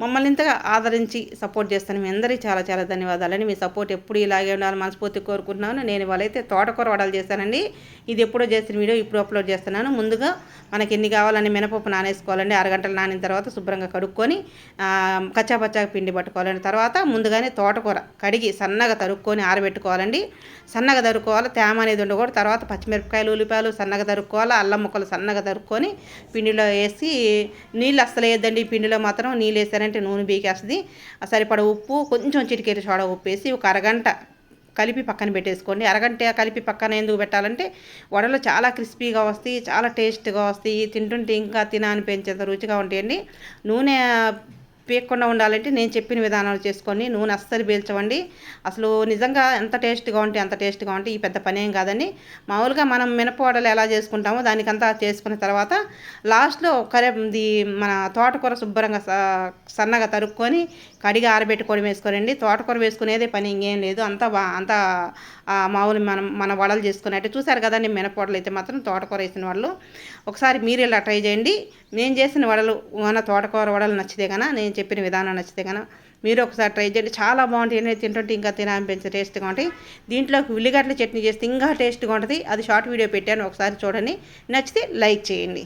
మమ్మల్ని ఇంతగా ఆదరించి సపోర్ట్ చేస్తాను. మీ అందరికీ చాలా చాలా ధన్యవాదాలండి. మీ సపోర్ట్ ఎప్పుడు ఇలాగే ఉండాలని మనస్ఫూర్తి కోరుకుంటున్నాను. నేను ఇవాళైతే తోటకూర వడలు చేశానండి. ఇది ఎప్పుడో చేసిన వీడియో ఇప్పుడు అప్లోడ్ చేస్తున్నాను. ముందుగా మనకి ఎన్ని కావాలని మినపప్పు నానేసుకోవాలండి. అరగంటలు నానిన తర్వాత శుభ్రంగా కడుక్కొని కచ్చాపచ్చా పిండి పట్టుకోవాలండి. తర్వాత ముందుగానే తోటకూర కడిగి సన్నగా తరుక్కొని ఆరబెట్టుకోవాలండి. సన్నగా తరుక్కోవాలి. తేమ అనేది ఉండకూడదు. తర్వాత పచ్చిమిరపకాయలు ఉల్లిపాయలు సన్నగా తరుక్కోవాలి. అల్లం ముక్కలు సన్నగా తరుక్కొని పిండిలో వేసి నీళ్ళు అస్సలు వేయద్దండి. పిండిలో మాత్రం నీళ్ళు వేసారంటే నూనె బీకేస్తుంది. సరిపడ ఉప్పు కొంచెం చిటికేరి సోడా ఉప్పు వేసి ఒక అరగంట కలిపి పక్కన పెట్టేసుకోండి. అరగంట కలిపి పక్కన ఎందుకు పెట్టాలంటే వడలు చాలా క్రిస్పీగా వస్తాయి చాలా టేస్ట్గా వస్తాయి. తింటుంటే ఇంకా తినాలనిపించేంత రుచిగా ఉంటాయండి. నూనె పీకకుండా ఉండాలంటే నేను చెప్పిన విధానాలు చేసుకొని నూనె అస్సలు పీల్చవండి. అసలు నిజంగా ఎంత టేస్ట్గా ఉంటే అంత టేస్ట్గా ఉంటే ఈ పెద్ద పని ఏం మామూలుగా మనం మినపవడలు ఎలా చేసుకుంటామో దానికంతా చేసుకున్న తర్వాత లాస్ట్లో కరే ఇది మన తోటకూర శుభ్రంగా సన్నగా తరుక్కొని కడిగి ఆరబెట్టుకోవడం వేసుకోరండి. తోటకూర వేసుకునేదే పని ఇంకేం లేదు. అంతా బా అంతా మామూలు మనం మన వడలు చేసుకున్నట్టు చూసారు కదండి మినపొడలు అయితే మాత్రం తోటకూర వేసిన వాళ్ళు. ఒకసారి మీరు ఇలా ట్రై చేయండి. నేను చేసిన వడలు మన తోటకూర వడలు నచ్చితే కన్నా నేను చెప్పిన విధానం నచ్చితే కన్నా మీరు ఒకసారి ట్రై చేయండి. చాలా బాగుంటాయి. నేను తింటుంటే ఇంకా తినాలనిపించే టేస్ట్గా ఉంటాయి. దీంట్లోకి ఉల్లిగడ్డల చట్నీ చేస్తే ఇంకా టేస్ట్గా ఉంటుంది. అది షార్ట్ వీడియో పెట్టాను ఒకసారి చూడండి. నచ్చితే లైక్ చేయండి.